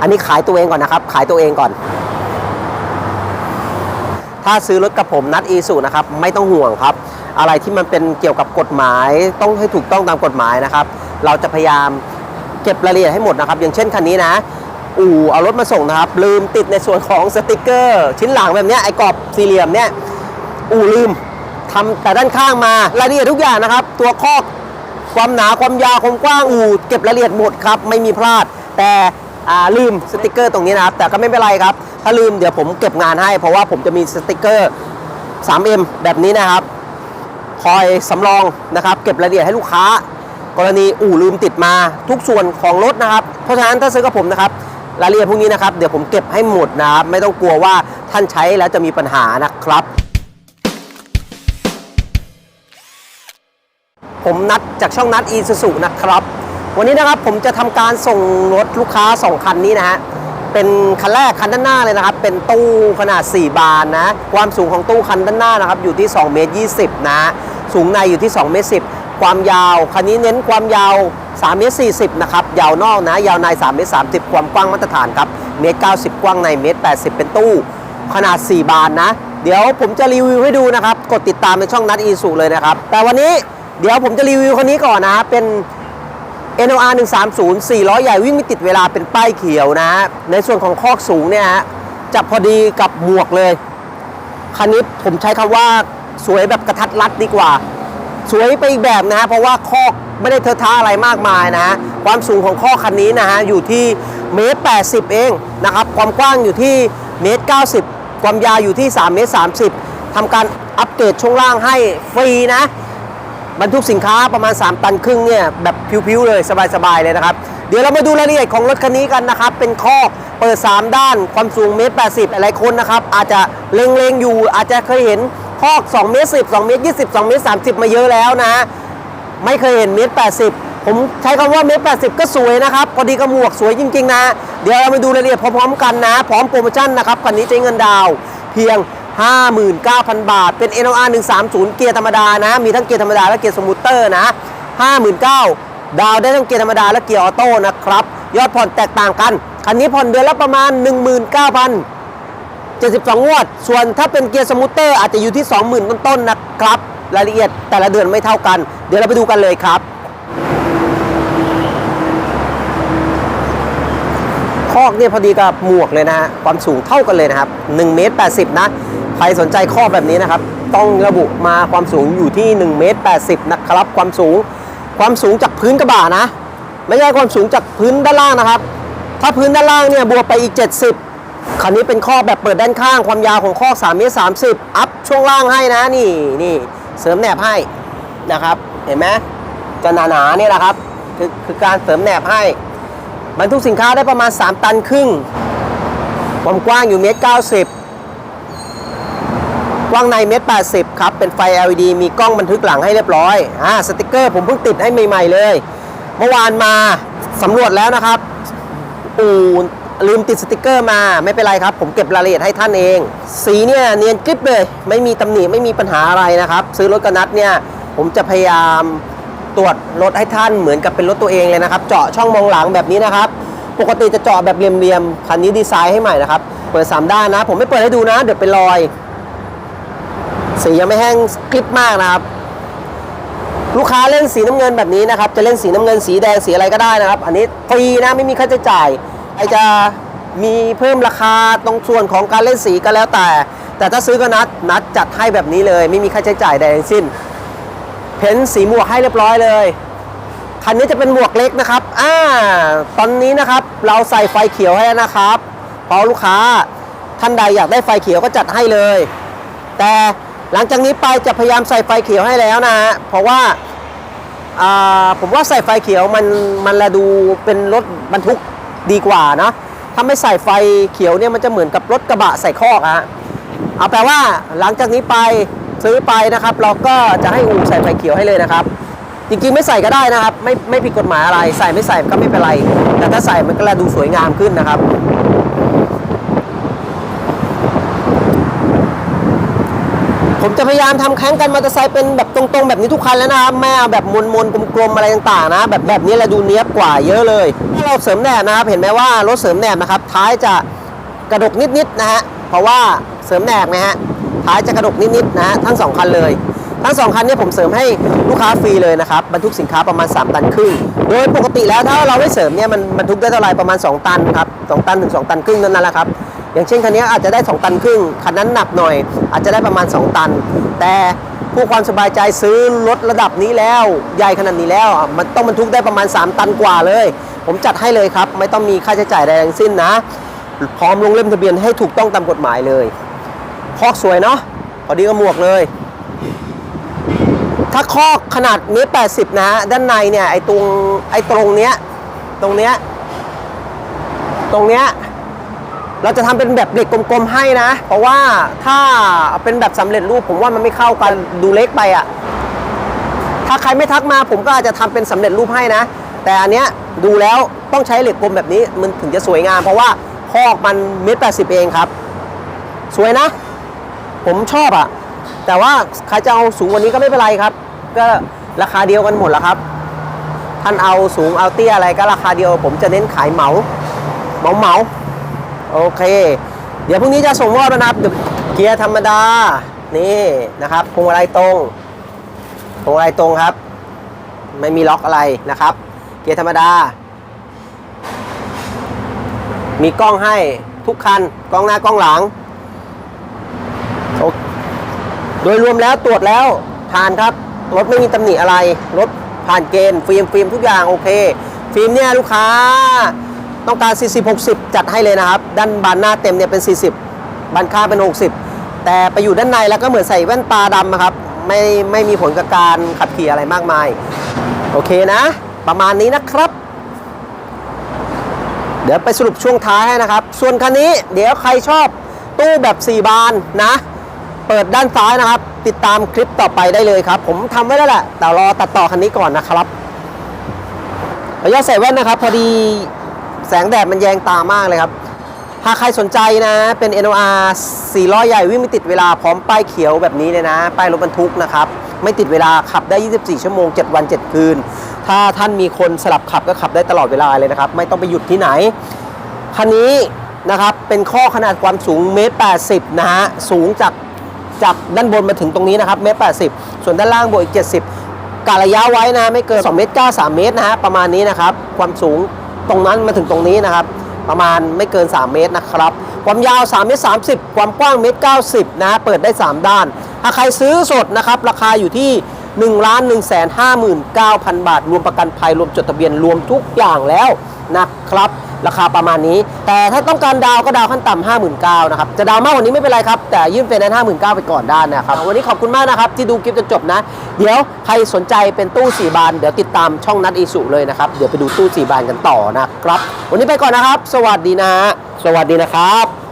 อันนี้ขายตัวเองก่อนนะครับ ขายตัวเองก่อน ถ้าซื้อรถกับผมนัดอีสุนะครับ ไม่ต้องห่วงครับ อะไรที่มันเป็นเกี่ยวกับกฎหมายต้องให้ถูกต้องตามกฎหมายนะครับ เราจะพยายามเก็บรายละเอียดให้หมดนะครับ อย่างเช่นคันนี้นะอู่เอารถมาส่งนะครับ ลืมติดในส่วนของสติกเกอร์ ชิ้นหลังแบบนี้ไอ้กรอบสี่เหลี่ยมเนี่ยอู่ลืมทำแต่ด้านข้างมารายละเอียดทุกอย่างนะครับ ตัวคอกความหนาความยาวความกว้างอู่เก็บรายละเอียดหมดครับ ไม่มีพลาด แต่ ลืมสติกเกอร์ตรงนี้นะครับ แต่ก็ไม่เป็นไรครับ ถ้าลืมเดี๋ยวผมเก็บงานให้ เพราะว่าผมจะมีสติกเกอร์ 3M แบบนี้นะครับ คอยสำรองนะครับ เก็บรายละเอียดให้ลูกค้า กรณีอู่ลืมติดมาทุกส่วนของรถนะครับ เพราะฉะนั้นถ้าซื้อกับผมนะครับรายละเอียดพวกนี้นะครับเดี๋ยวผมเก็บให้หมดนะครับ ไม่ต้องกลัวว่าท่านใช้แล้วจะมีปัญหานะครับ ผมนัดจากช่องนัดอีซูซูนะครับ วันนี้นะครับผมจะทำการส่งรถลูกค้า 2 คันนี้นะฮะ เป็นคันแรกคันด้านหน้าเลยนะครับ เป็นตู้ขนาด 4 บานนะ ความสูงของตู้คันด้านหน้านะครับอยู่ที่2เมตร20 นะ สูงในอยู่ที่2เมตร10 ความยาว คันนี้เน้นความยาว3เมตร40 นะครับ ยาวนอกนะ ยาวใน3เมตร30 ความกว้างมาตรฐานครับ เมตร90 กว้างในเมตร80 เป็นตู้ ขนาด 4 บานนะ เดี๋ยวผมจะรีวิวให้ดูนะครับ กดติดตามในช่องนัดอีสุเลยนะครับ แต่วันนี้เดี๋ยวผมจะรีวิวคันนี้ก่อนนะ เป็น NOR 130 400 ใหญ่วิ่งไม่ติดเวลาเป็นป้ายเขียวนะ ในส่วนของคอกสูงเนี่ยฮะจะพอดีกับหมวกเลย คันนี้ผมใช้คำว่าสวยแบบกระทัดรัดดีกว่า สวยไปอีกแบบนะฮะเพราะว่าคอกไม่ได้เทอะท้าอะไรมากมายนะฮะความสูงของคอกคันนี้นะฮะอยู่ที่เมตร80เองนะครับความกว้างอยู่ที่เมตร90 ความยาวอยู่ที่3เมตร30ทำการอัปเกรดช่วงล่างให้ฟรีนะ บรรทุกสินค้าประมาณ 3 ตันครึ่งเนี่ยแบบพิวๆเลยสบายๆเลยนะครับ เดี๋ยวเรามาดูรายละเอียดของรถคันนี้กันนะครับ เป็นคอกเปิด 3 ด้านความสูงเมตร80หลายคนนะครับ อาจจะเล็งๆอยู่อาจจะเคยเห็นคอก2เมตร10 2เมตร20 2เมตร30มาเยอะแล้วนะ ไม่เคยเห็นเมตร80ผมใช้คำว่าเมตร80ก็สวยนะครับพอดีกับหมวกสวยจริง ๆ นะ เดี๋ยวเรามาดูรายละเอียดพร้อมๆกันนะ พร้อมโปรโมชั่นนะครับคันนี้ใช้เงินดาวเพียง 59,000 บาท เป็น NOR 130 เกียร์ธรรมดานะ มีทั้งเกียร์ธรรมดาและเกียร์สมูทเตอร์นะ 59,000 ดาวได้ทั้งเกียร์ธรรมดาและเกียร์ออโต้นะครับ ยอดผ่อนแตกต่างกัน คันนี้ผ่อนเดือนละประมาณ 19,000 72 งวด ส่วนถ้าเป็นเกียร์สมูทเตอร์อาจจะอยู่ที่ 20,000 ต้นๆนะครับ รายละเอียดแต่ละเดือนไม่เท่ากัน เดี๋ยวเราไปดูกันเลยครับคอกเนี่ยพอดีกับหมวกเลยนะฮะความสูงเท่ากันเลยนะครับ1เมตร80 นะ ใครสนใจคอแบบนี้นะครับ ต้องระบุมาความสูงอยู่ที่1เมตร80 นะครับ ความสูงความสูงจากพื้นกระบะนะ ไม่ใช่ความสูงจากพื้นด้านล่างนะครับ ถ้าพื้นด้านล่างเนี่ยบวกไปอีก 70 คันนี้เป็นคอแบบเปิดด้านข้างความยาวของคอ3เมตร30 อัพช่วงล่างให้นะนี่นี่เสริมแหนบให้นะครับ เห็นไหมจะหนาๆเนี่ยนะครับคือคือการเสริมแหนบให้บรรทุกสินค้าได้ประมาณ 3 ตันครึ่งความกว้างอยู่เมตร90 ว้างในเมตร80ครับ เป็นไฟ LED มีกล้องบันทึกหลังให้เรียบร้อยอ่าสติกเกอร์ผมเพิ่งติดให้ใหม่ๆเลย เมื่อวานมาสำรวจแล้วนะครับ อูลืมติดสติกเกอร์มาไม่เป็นไรครับ ผมเก็บรายละเอียดให้ท่านเอง สีเนี่ยเนียนกริบเลย ไม่มีตำหนิไม่มีปัญหาอะไรนะครับ ซื้อรถกระนัดเนี่ยผมจะพยายามตรวจรถให้ท่านเหมือนกับเป็นรถตัวเองเลยนะครับ เจาะช่องมองหลังแบบนี้นะครับ ปกติจะเจาะแบบเรียมๆคันนี้ดีไซน์ให้ใหม่นะครับ เปิด 3 ด้านนะ ผมไม่เปิดให้ดูนะ เดี๋ยวเป็นรอย สียังไม่แห้งกริบมากนะครับ ลูกค้าเล่นสีน้ำเงินแบบนี้นะครับ จะเล่นสีน้ำเงินสีแดงสีอะไรก็ได้นะครับ อันนี้ฟรีนะไม่มีค่าใช้จ่ายใครจะมีเพิ่มราคาตรงส่วนของการเล่นสีก็แล้วแต่ แต่ถ้าซื้อก็นัดนัดจัดให้แบบนี้เลย ไม่มีค่าใช้จ่ายใดทั้งสิ้น เพ้นสีหมวกให้เรียบร้อยเลยคันนี้จะเป็นหมวกเล็กนะครับ อ่า ตอนนี้นะครับเราใส่ไฟเขียวให้แล้วนะครับ เพราะลูกค้าท่านใดอยากได้ไฟเขียวก็จัดให้เลย แต่ หลังจากนี้ไปจะพยายามใส่ไฟเขียวให้แล้วนะฮะเพราะว่าอ่าผมว่าใส่ไฟเขียวมันมันละดูเป็นรถบรรทุกดีกว่านะถ้าไม่ใส่ไฟเขียวเนี่ยมันจะเหมือนกับรถกระบะใส่คอกอะเอาแปลว่าหลังจากนี้ไปซื้อไปนะครับ เราก็จะให้อูใส่ไฟเขียวให้เลยนะครับ จริงๆไม่ใส่ก็ได้นะครับ ไม่ไม่ผิดกฎหมายอะไร ใส่ไม่ใส่ก็ไม่เป็นไร แต่ถ้าใส่มันก็จะดูสวยงามขึ้นนะครับ ผมจะพยายามทำแข้งกันมอเตอร์ไซค์เป็นแบบตรงๆ แบบนี้ทุกคันแล้วนะครับไม่เอาแบบมนๆกลมๆอะไรต่างๆนะ แบบแบบนี้แหละดูเนี้ยบกว่าเยอะเลยถ้าเราเสริมแหนบนะครับเห็นไหมว่ารถเสริมแหนบนะครับท้ายจะกระดกนิดๆนะฮะเพราะว่าเสริมแหนบนะฮะท้ายจะกระดกนิดๆนะฮะทั้งสองคันเลยทั้งสองคันเนี้ผมเสริมให้ลูกค้าฟรีเลยนะครับบรรทุกสินค้าประมาณ 3 ตันครึ่งโดยปกติแล้วถ้าเราไม่เสริมเนี่ยมันบรรทุกได้เท่าไหร่ประมาณ 2 ตันครับ2ตันถึง 2 ตันครึ่งนั่นแหละครับ อย่างเช่นคันนี้อาจจะได้ 2 ตันครึ่งคันนั้นหนักหน่อย อาจจะได้ประมาณ 2 ตัน แต่ผู้ความสบายใจซื้อรถระดับนี้แล้วใหญ่ขนาดนี้แล้ว มันต้องบรรทุกได้ประมาณ 3 ตันกว่าเลย ผมจัดให้เลยครับ ไม่ต้องมีค่าใช้จ่ายใดทั้งสิ้นนะ พร้อมลงเล่มทะเบียนให้ถูกต้องตามกฎหมายเลยคอกสวยเนาะพอดีกับหมวกเลย ถ้าคอกขนาดเมตรแปดสิบนะฮะด้านในเนี่ยไอ้ตรงไอ้ตรงเนี้ยตรงเนี้ยตรงเนี้ย เราจะทำเป็นแบบเหล็กกลมๆให้นะ เพราะว่าถ้าเป็นแบบสำเร็จรูปผมว่ามันไม่เข้ากันดูเล็กไปอะ่ะ ถ้าใครไม่ทักมาผมก็อาจจะทำเป็นสำเร็จรูปให้นะ แต่อันเนี้ยดูแล้วต้องใช้เหล็กกลมแบบนี้มันถึงจะสวยงาม เพราะว่าคอกมันเมตรแปดสิบเองครับ สวยนะ ผมชอบอะแต่ว่าใครจะเอาสูงกว่านี้ก็ไม่เป็นไรครับ ก็ราคาเดียวกันหมดแหละครับ ท่านเอาสูงเอาเตี้ยอะไรก็ราคาเดียว ผมจะเน้นขายเหมาเหมาเหมา โอเค เดี๋ยวพรุ่งนี้จะส่งมอบนะครับเกียร์ธรรมดา นี่นะครับพวงมาลัยตรงพวงมาลัยตรงครับ ไม่มีล็อกอะไรนะครับ เกียร์ธรรมดา มีกล้องให้ทุกคัน กล้องหน้ากล้องหลังโอโดยรวมแล้วตรวจแล้วผ่านครับ รถไม่มีตำหนิอะไร รถผ่านเกณฑ์ฟิล์มฟิล์มทุกอย่างโอเค ฟิล์มเนี่ยลูกค้า ต้องการ 40 60 จัดให้เลยนะครับ ด้านบานหน้าเต็มเนี่ยเป็น 40 บานข้างเป็น 60 แต่ไปอยู่ด้านในแล้วก็เหมือนใส่แว่นตาดำครับ ไม่ไม่มีผลกับการขับขี่อะไรมากมาย โอเคนะ ประมาณนี้นะครับ เดี๋ยวไปสรุปช่วงท้ายให้นะครับ ส่วนคันนี้เดี๋ยวใครชอบตู้แบบ 4 บานนะ เปิดด้านซ้ายนะครับ ติดตามคลิปต่อไปได้เลยครับ ผมทำไว้แล้วแหละแต่รอตัดต่อคันนี้ก่อนนะครับขออนุญาตใส่แว่นนะครับ พอดี แสงแดดมันแยงตามากเลยครับ หากใครสนใจนะ เป็น NOR 4ล้อใหญ่วิ่งไม่ติดเวลาพร้อมป้ายเขียวแบบนี้เลยนะ ป้ายรถบรรทุกนะครับ ไม่ติดเวลาขับได้ 24 ชั่วโมง 7 วัน 7 คืน ถ้าท่านมีคนสลับขับก็ขับได้ตลอดเวลาเลยนะครับ ไม่ต้องไปหยุดที่ไหน คันนี้นะครับ เป็นข้อขนาดความสูงเมตร 80 นะฮะ สูงจากจากด้านบนมาถึงตรงนี้นะครับเมตร 80 ส่วนด้านล่างบวกอีก 70กะระยะไว้นะ ไม่เกิน2เมตร9 3 เมตรนะฮะ ประมาณนี้นะครับ ความสูง ตรงนั้นมาถึงตรงนี้นะครับ ประมาณไม่เกิน 3 เมตรนะครับ ความยาว3เมตร30 ความกว้างเมตร90 นะฮะเปิดได้ 3 ด้าน ถ้าใครซื้อสดนะครับ ราคาอยู่ที่1ล้าน1 5 9 0 0 0 บาท รวมประกันภัย รวมจดทะเบียน รวมทุกอย่างแล้วนะครับ ราคาประมาณนี้ แต่ถ้าต้องการดาวก็ดาวขั้นต่ำห้าหมื่นเก้านะครับจะดาวมากกว่านี้ไม่เป็นไรครับ แต่ยื่นไฟแนนซ์ห้าหมื่นเก้าไปก่อนได้นะครับวันนี้ขอบคุณมากนะครับที่ดูคลิปจนจบนะ เดี๋ยวใครสนใจเป็นตู้สี่บาน เดี๋ยวติดตามช่องนัดอีสุเลยนะครับเดี๋ยวไปดูตู้สี่บานกันต่อนะครับ วันนี้ไปก่อนนะครับ สวัสดีนะฮะสวัสดีนะครับ